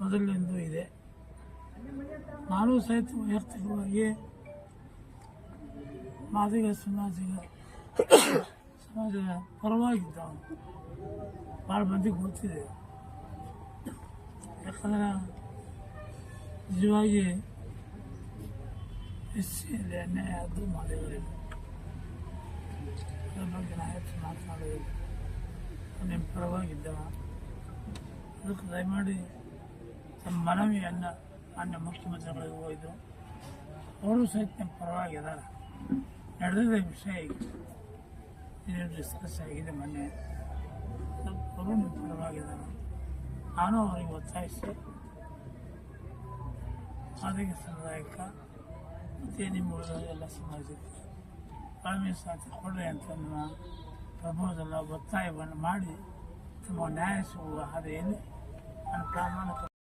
ಮೊದಲಿಂದು ಇದೆ ನಾನು ಸಹಿತ ವೈಯಕ್ತಿಕವಾಗಿ ಹಾಗೆ ಮಾದಿಗ ಸಮಾಜದ ಸಮಾಜದ ಪರವಾಗಿದ್ದ ಭಾಳ ಮಂದಿಗೆ ಗೊತ್ತಿದೆ ಯಾಕಂದ್ರೆ ನಿಜವಾಗಿ ಎಸ್ ಸಿಯಲ್ಲಿ ಅನ್ಯಾಯ ಅದು ಮಾಡಿವರಿಲ್ಲ ಅದ್ರ ಬಗ್ಗೆ ನಾ ಹೆಚ್ಚು ಮಾತನಾಡೋದಿಲ್ಲ. ನಿಮ್ಮ ಪರವಾಗಿದ್ದವ. ಅದಕ್ಕೆ ದಯಮಾಡಿ ತಮ್ಮ ಮನವಿಯನ್ನು ಮಾನ್ಯ ಮುಖ್ಯಮಂತ್ರಿಗಳಿಗೆ ಹೋಗಿದ್ದು ಅವರು ಸಹಿತ ನಿಮ್ಮ ಪರವಾಗಿದ್ದಾರೆ ನಡೆದಿದೆ ವಿಷಯ ಈಗ. ಡಿಸ್ಕಸ್ ಆಗಿದೆ ಮೊನ್ನೆ. ಅವರು ನಿಮ್ಮ ಪರವಾಗಿದ್ದಾರೆ ನಾನು ಅವರಿಗೆ ಒತ್ತಾಯಿಸಿ ಮಾದಿಗ ಸಮುದಾಯಕ್ಕೆ ಮತ್ತು ನಿಮ್ಮ ಎಲ್ಲ ಸಮಾಜಕ್ಕೆ ಸಾಥ್ ಕೊಡ್ರಿ ಅಂತ ನಮ್ಮ ಪ್ರಪೋಸಲ್ ಒತ್ತಾಯವನ್ನು ಮಾಡಿ ತಮ್ಮ ನ್ಯಾಯ ಸಿಗುವ ಹಾದಿಯಲ್ಲಿ ನಾನು ಪ್ರಾಮಾಣಿಕ